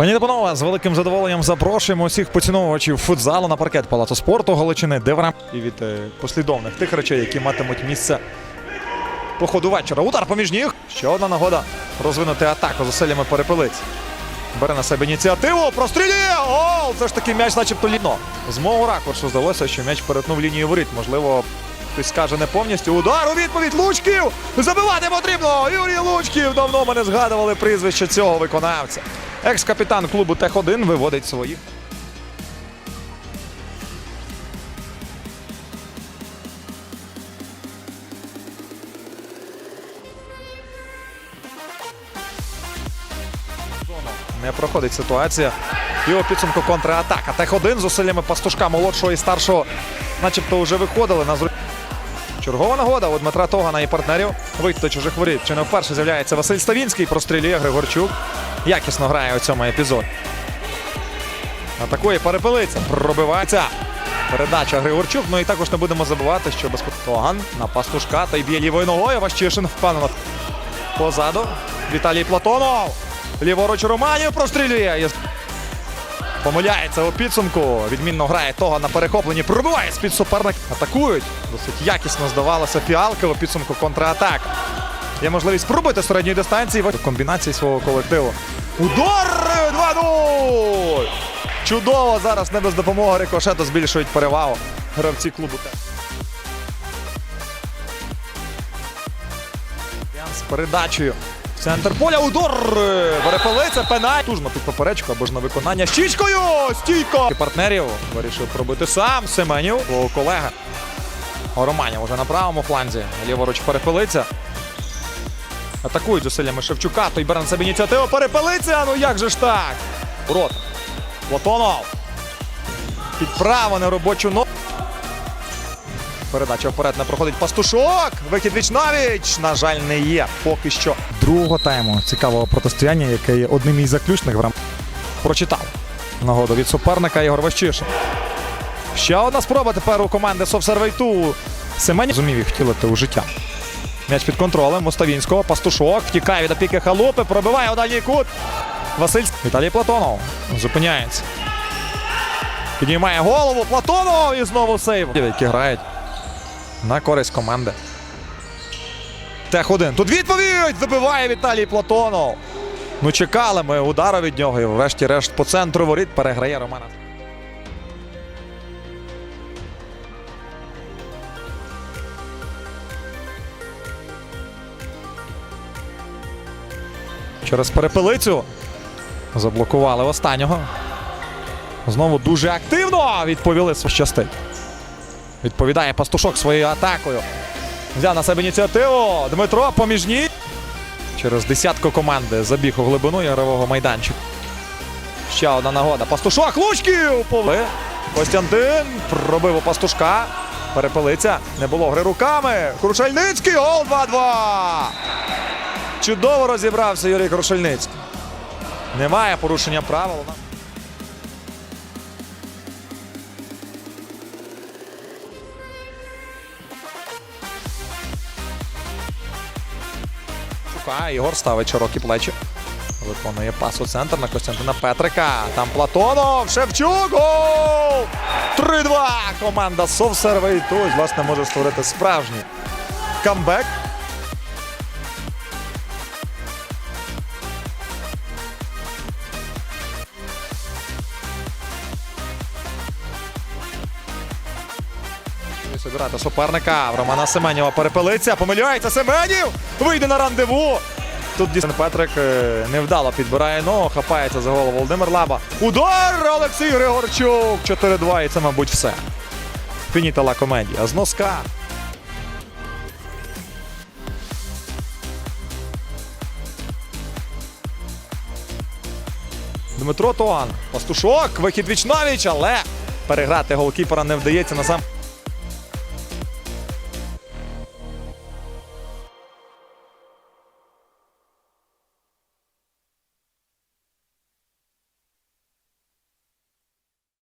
Пані та панове, з великим задоволенням запрошуємо усіх поціновувачів футзалу на паркет Палацу спорту Галичини, де і від е, послідовних тих речей, які матимуть місце по ходу вечора. Удар поміж ніг. Ще одна нагода розвинути атаку зусиллями перепилиць. Бере на себе ініціативу, прострілює! Гол! Все ж таки м'яч начебто ліно. З мого ракурсу здалося, що м'яч перетнув лінію воріт. Можливо, хтось скаже не повністю. Удар у відповідь Лучків! Забивати потрібно! Юрій Лучків! Давно ми не згадували прізвище цього виконавця. Екс-капітан клубу Тех-1 виводить своїх. Не проходить ситуація. І у підсумку контратака. Тех-1 з зусиллями пастушка молодшого і старшого, начебто вже виходили на зру... Чергова нагода у Дмитра Тогана і партнерів вийти до чужих воріт. Чи не вперше з'являється Василь Ставінський, прострілює Григорчук. Якісно грає у цьому епізоді. Атакує перепилиця. Пробивається. Передача Григорчук. Ну і також не будемо забувати, що без Тоган на пастушка та й б'є лівою ногою. Ващишин впевнено. Позаду. Віталій Платонов. Ліворуч Романів прострілює. Помиляється у підсумку. Відмінно грає того на перехопленні. Пробиває з-під суперник. Атакують. Досить якісно здавалося фіалки у підсумку контратак. Є можливість пробити середньої дистанції в комбінації свого колективу. Удар 2-0! Чудово зараз не без допомоги рикошету збільшують перевагу гравці клубу. З передачею. Центр поля, удар! Перепалиться, пеналь. Тужно під поперечку або ж на виконання. Щічкою! Стійко! І партнерів вирішив пробити сам Семенів, свого колега. Романів уже на правому фланзі. Ліворуч перепилиться. Атакують зусиллями Шевчука. Той бере на себе ініціативу. Перепилиться! Ну як же ж так? Рот. Платонов. Підправа на робочу ногу. Передача вперед не проходить пастушок. Вихід віч навіч. На жаль, не є. Поки що. Другого тайму цікавого протистояння, яке є одним із заключних в рам... Прочитав. Нагоду від суперника Ігор Ващишин. Ще одна спроба тепер у команди Совсервейту. Семенів зумів їх втілити у життя. М'яч під контролем Моставінського. Пастушок втікає від опіки халупи. Пробиває у дальній кут. Василь Віталій Платонов зупиняється. Піднімає голову Платонов і знову сейв. Які грають на користь команди. Тех-1. Тут відповідь! Забиває Віталій Платонов. Ну, чекали ми удару від нього і врешті-решт по центру воріт переграє Романа. Через перепелицю заблокували останнього. Знову дуже активно відповіли щастить. Відповідає пастушок своєю атакою. Взяв на себе ініціативу. Дмитро поміж ні. Через десятку команди забіг у глибину ігрового майданчика. Ще одна нагода. Пастушок Лучків! Повли. Костянтин пробив у пастушка. Перепилиться. Не було гри руками. Крушельницький. Гол 2-2. Чудово розібрався Юрій Крушельницький. Немає порушення правил. Шукає, Ігор ставить широкі плечі. Виконує пас у центр на Костянтина Петрика. Там Платонов. Шевчук. Гол! 3-2. Команда Совсервей. Тут, власне, може створити справжній камбек. Собирати суперника. В Романа Семенєва перепилиться. Помиляється Семенів. Вийде на рандеву. Тут дійсно Петрик е, невдало підбирає ногу, хапається за голову Володимир Лаба. Удар Олексій Григорчук. 4-2 і це, мабуть, все. Фінітала комедія. З носка. Дмитро Туан. Пастушок. Вихід віч навіч, але переграти голкіпера не вдається на сам.